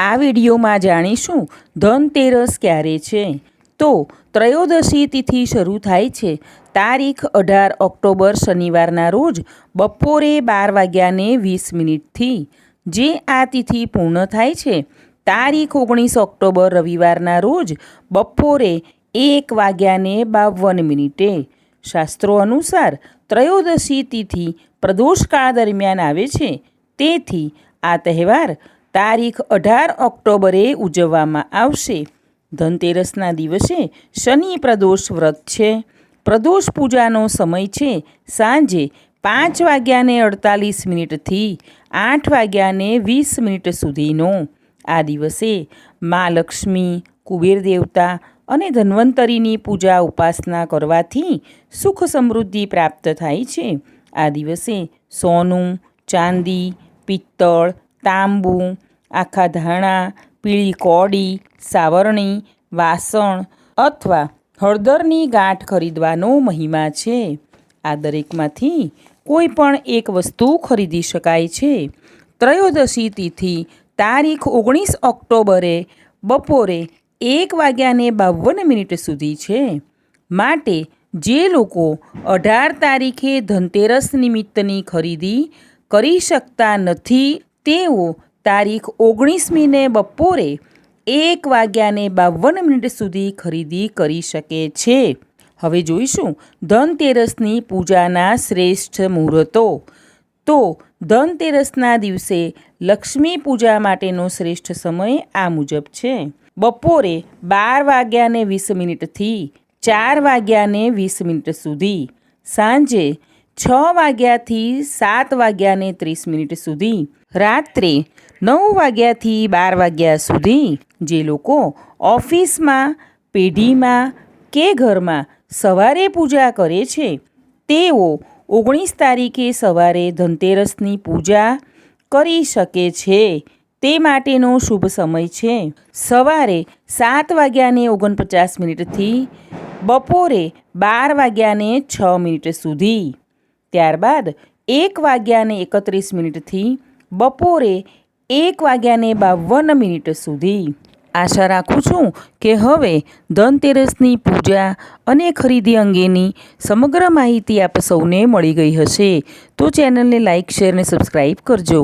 આ વિડીયોમાં જાણીશું ધનતેરસ ક્યારે છે? તો ત્રયોદશી તિથિ શરૂ થાય છે. તારીખ અઢાર ઓક્ટોબર શનિવારના રોજ બપોરે બાર વાગ્યાને વીસ મિનિટથી. જે આ તિથિ પૂર્ણ થાય છે, તારીખ ઓગણીસ ઓક્ટોબર રવિવારના રોજ બપોરે એક વાગ્યાને બાવન મિનિટે. શાસ્ત્રો અનુસાર ત્રયોદશી તિથિ પ્રદોષકાળ દરમિયાન આવે છે. તેથી આ તહેવાર તારીખ અઢાર ઓક્ટોબરે ઉજવવામાં આવશે. ધનતેરસના દિવસે શનિ પ્રદોષ વ્રત છે. પ્રદોષ પૂજાનો સમય છે સાંજે પાંચ વાગ્યાને અડતાલીસ મિનિટથી આઠ વાગ્યાને વીસ મિનિટ સુધીનો. આ દિવસે મા લક્ષ્મી, કુબેર દેવતા અને ધન્વંતરીની પૂજા ઉપાસના કરવાથી સુખ સમૃદ્ધિ પ્રાપ્ત થાય છે. આ દિવસે સોનું, ચાંદી, પિત્તળ તાંબુ, આખા ધાણા, પીળી કોડી, સાવરણી, વાસણ અથવા હળદરની ગાંઠ ખરીદવાનો મહિમા છે. આ દરેકમાંથી કોઈ પણ એક વસ્તુ ખરીદી શકાય છે. ત્રયોદશી તિથિ, તારીખ ઓગણીસ ઓક્ટોબરે, બપોરે એક વાગ્યાને બાવન મિનિટ સુધી છે. માટે જે લોકો અઢાર તારીખે ધનતેરસ નિમિત્તની ખરીદી કરી શકતા નથી તેઓ તારીખ ઓગણીસમીને બપોરે એક વાગ્યાને બાવન મિનિટ સુધી ખરીદી કરી શકે છે. હવે જોઈશું ધનતેરસની પૂજાના શ્રેષ્ઠ મુહૂર્તો. તો ધનતેરસના દિવસે લક્ષ્મી પૂજા માટેનો શ્રેષ્ઠ સમય આ મુજબ છે. બપોરે બાર વાગ્યાને વીસ મિનિટથી ચાર વાગ્યાને વીસ મિનિટ સુધી. સાંજે છ વાગ્યાથી સાત વાગ્યાને ત્રીસ મિનિટ સુધી, રાત્રે નવ વાગ્યાથી બાર વાગ્યા સુધી જે લોકો ઓફિસમાં, પેઢીમાં કે ઘરમાં સવારે પૂજા કરે છે, તેઓ ઓગણીસ તારીખે સવારે ધનતેરસની પૂજા કરી શકે છે. તે માટેનો શુભ સમય છે. સવારે સાત વાગ્યાને ઓગણપચાસ મિનિટથી બપોરે બાર વાગ્યાને છ મિનિટ સુધી ત્યારબાદ એક વાગ્યાને એકત્રીસ મિનિટથી બપોરે એક વાગ્યાને બાવન મિનિટ સુધી. આશા રાખું છું કે હવે ધનતેરસની પૂજા અને ખરીદી અંગેની સમગ્ર માહિતી આપ સૌને મળી ગઈ હશે. તો ચેનલને લાઇક શેર અને સબસ્ક્રાઈબ કરજો.